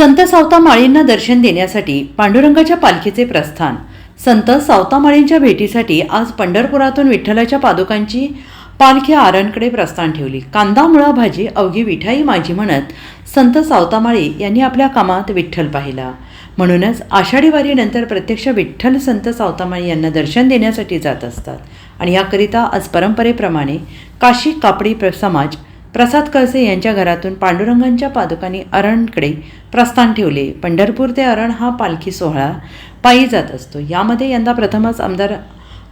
संत सावतामाळींना दर्शन देण्यासाठी पांडुरंगाच्या पालखीचे प्रस्थान. संत सावतामाळींच्या भेटीसाठी आज पंढरपुरातून विठ्ठलाच्या पादुकांची पालखी आरणकडे प्रस्थान ठेवली. कांदा मुळा भाजी अवघी विठाई माझी म्हणत संत सावतामाळी यांनी आपल्या कामात विठ्ठल पाहिला. म्हणूनच आषाढी वारीनंतर प्रत्यक्ष विठ्ठल संत सावतामाळी यांना दर्शन देण्यासाठी जात असतात. आणि याकरिता आज परंपरेप्रमाणे काशी कापडी प्र समाज प्रसाद कळसे यांच्या घरातून पांडुरंगांच्या पादुकांनी अरणकडे प्रस्थान ठेवले. पंढरपूर ते अरण हा पालखी सोहळा पायी जात असतो. यामध्ये यंदा प्रथमच आमदार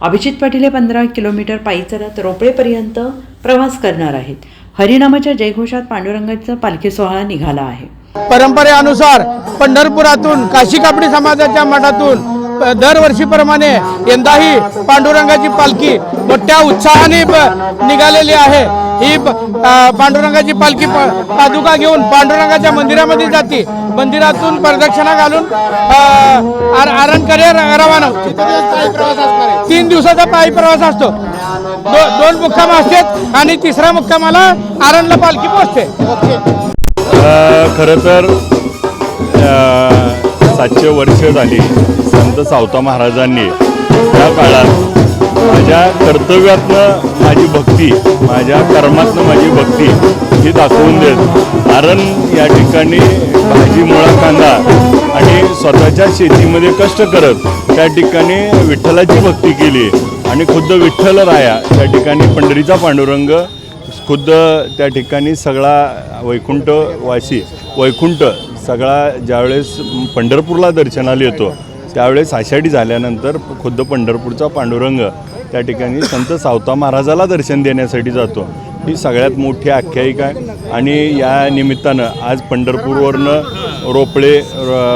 अभिजित पाटील हे पंधरा किलोमीटर पायी चालत रोपळेपर्यंत प्रवास करणार आहेत. हरिनामाच्या जयघोषात पांडुरंगाचा पालखी सोहळा निघाला आहे. परंपरेनुसार पंढरपुरातून काशी कापडी समाजाच्या मठातून दरवर्षीप्रमाणे यंदाही पांडुरंगाची पालखी मोठ्या उत्साहाने निघालेली आहे. ही पांडुरंगाची पालखी प- पादुका घेऊन पांडुरंगाच्या मंदिरामध्ये जाते. मंदिरातून प्रदक्षिणा घालून आरणकडे रवाना होते. तीन दिवसाचा पायी प्रवास असतो. दो, दोन मुक्काम असतात आणि तिसऱ्या मुक्कामाला आरणला पालखी पोहोचते. खरं तर सातशे वर्ष झाली संत सावता महाराजांनी त्या काळात माझ्या कर्तव्यातनं माझी भक्ती माझ्या कर्मातनं माझी भक्ती ही दाखवून देत कारण या ठिकाणी भाजी मुळा कांदा आणि स्वतःच्या शेतीमध्ये कष्ट करत त्या ठिकाणी विठ्ठलाची भक्ती केली आणि खुद्द विठ्ठल राया त्या ठिकाणी पंढरीचा पांडुरंग खुद्द त्या ठिकाणी सगळा वैकुंठवासी वैकुंठ सगळा ज्यावेळेस पंढरपूरला दर्शनाला येतो त्यावेळेस आषाढी झाल्यानंतर खुद्द पंढरपूरचा पांडुरंग त्या ठिकाणी संत सावता महाराजाला दर्शन देण्यासाठी जातो. ही सगळ्यात मोठी आख्यायिका आहे. आणि या निमित्तानं आज पंढरपूरवरनं रोपळे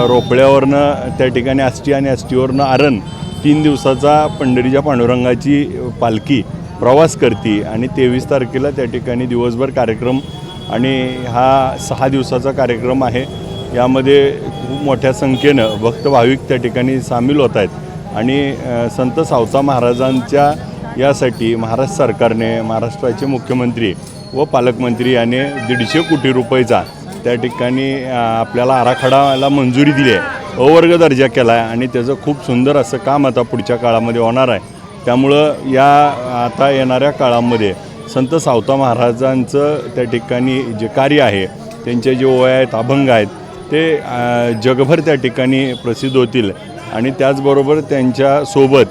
रोपळ्यावरनं त्या ठिकाणी आष्टी आणि आष्टीवरनं आरण तीन दिवसाचा पंढरीच्या पांडुरंगाची पालखी प्रवास करते आणि तेवीस तारखेला त्या ठिकाणी दिवसभर कार्यक्रम आणि हा सहा दिवसाचा कार्यक्रम आहे. यामध्ये खूप मोठ्या संख्येनं भक्त भाविक त्या ठिकाणी सामील होत आहेत. आणि संत सावता महाराजांच्या यासाठी महाराष्ट्र सरकारने महाराष्ट्राचे मुख्यमंत्री व पालकमंत्री याने दीडशे कोटी रुपयेचा त्या ठिकाणी आपल्याला आराखडाला मंजुरी दिली आहे. अवर्ग दर्जा केला आहे आणि त्याचं खूप सुंदर असं काम आता पुढच्या काळामध्ये होणार आहे. त्यामुळं या आता येणाऱ्या काळामध्ये संत सावता महाराजांचं त्या ठिकाणी जे कार्य आहे त्यांचे जे ओया आहेत अभंग आहेत ते जगभर त्या ठिकाणी प्रसिद्ध होतील. आणि त्याचबरोबर त्यांच्यासोबत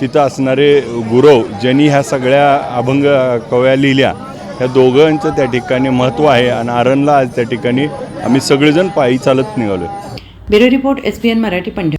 तिथं असणारे गुरव ज्यांनी ह्या सगळ्या अभंग कव्या लिहिल्या ह्या दोघांचं त्या ठिकाणी महत्त्व आहे. आणि आरणला आज त्या ठिकाणी आम्ही सगळेजण पायी चालत निघालो bureau report S P N Marathi पंढर